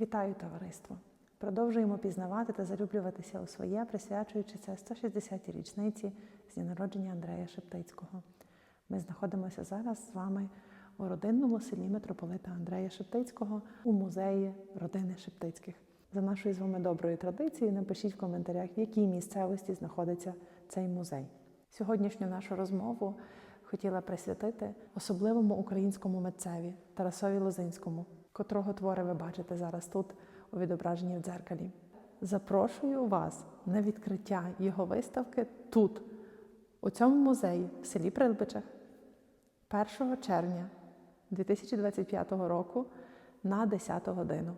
Вітаю товариство! Продовжуємо пізнавати та залюблюватися у своє, присвячуючи це 160-й річниці з дня народження Андрея Шептицького. Ми знаходимося зараз з вами у родинному селі митрополита Андрея Шептицького у музеї родини Шептицьких. За нашою з вами доброю традицією, напишіть в коментарях, в якій місцевості знаходиться цей музей. Сьогоднішню нашу розмову хотіла присвятити особливому українському митцеві Тарасові Лозинському, котрого твори ви бачите зараз тут у відображенні в дзеркалі. Запрошую вас на відкриття його виставки тут, у цьому музеї в селі Прилбичах 1 червня 2025 року на 10 годину.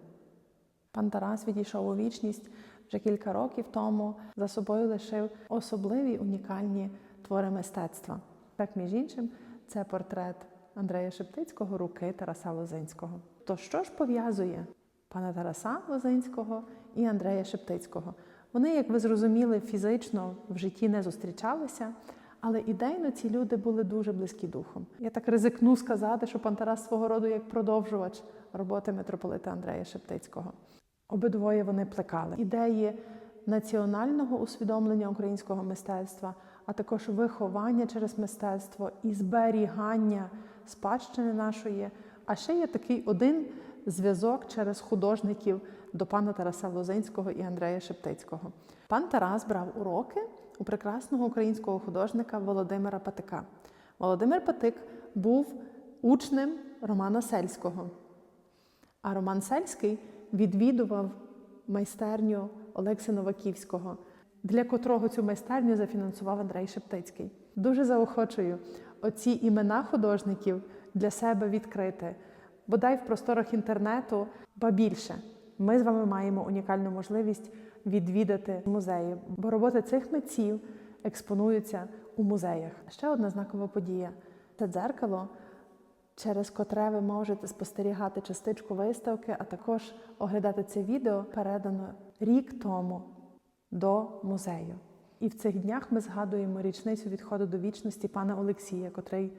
Пан Тарас відійшов у вічність вже кілька років тому. За собою лишив особливі унікальні твори мистецтва. Так, між іншим, це портрет Андрея Шептицького, руки Тараса Лозинського. То що ж пов'язує пана Тараса Лозинського і Андрея Шептицького? Вони, як ви зрозуміли, фізично в житті не зустрічалися, але ідейно ці люди були дуже близькі духом. Я так ризикну сказати, що пан Тарас свого роду як продовжувач роботи митрополита Андрея Шептицького. Обидвоє вони плекали ідеї національного усвідомлення українського мистецтва, а також виховання через мистецтво і зберігання спадщини нашої. А ще є такий один зв'язок через художників до пана Тараса Лозинського і Андрея Шептицького. Пан Тарас брав уроки у прекрасного українського художника Володимира Патика. Володимир Патик був учнем Романа Сельського. А Роман Сельський відвідував майстерню Олекси Новаківського, для котрого цю майстерню зафінансував Андрей Шептицький. Дуже заохочую оці імена художників для себе відкрити. Бодай в просторах інтернету, ба більше. Ми з вами маємо унікальну можливість відвідати музеї, бо роботи цих митців експонуються у музеях. Ще одна знакова подія це дзеркало через котре ви можете спостерігати частичку виставки, а також оглядати це відео, передано рік тому до музею. І в цих днях ми згадуємо річницю відходу до вічності пана Олексія, котрий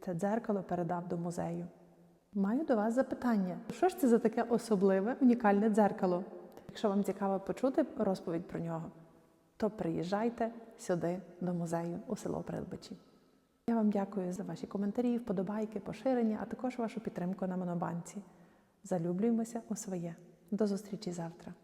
це дзеркало передав до музею. Маю до вас запитання: що ж це за таке особливе, унікальне дзеркало? Якщо вам цікаво почути розповідь про нього, то приїжджайте сюди до музею у село Прилбичі. Я вам дякую за ваші коментарі, вподобайки, поширення, а також вашу підтримку на Монобанці. Залюблюємося у своє. До зустрічі завтра.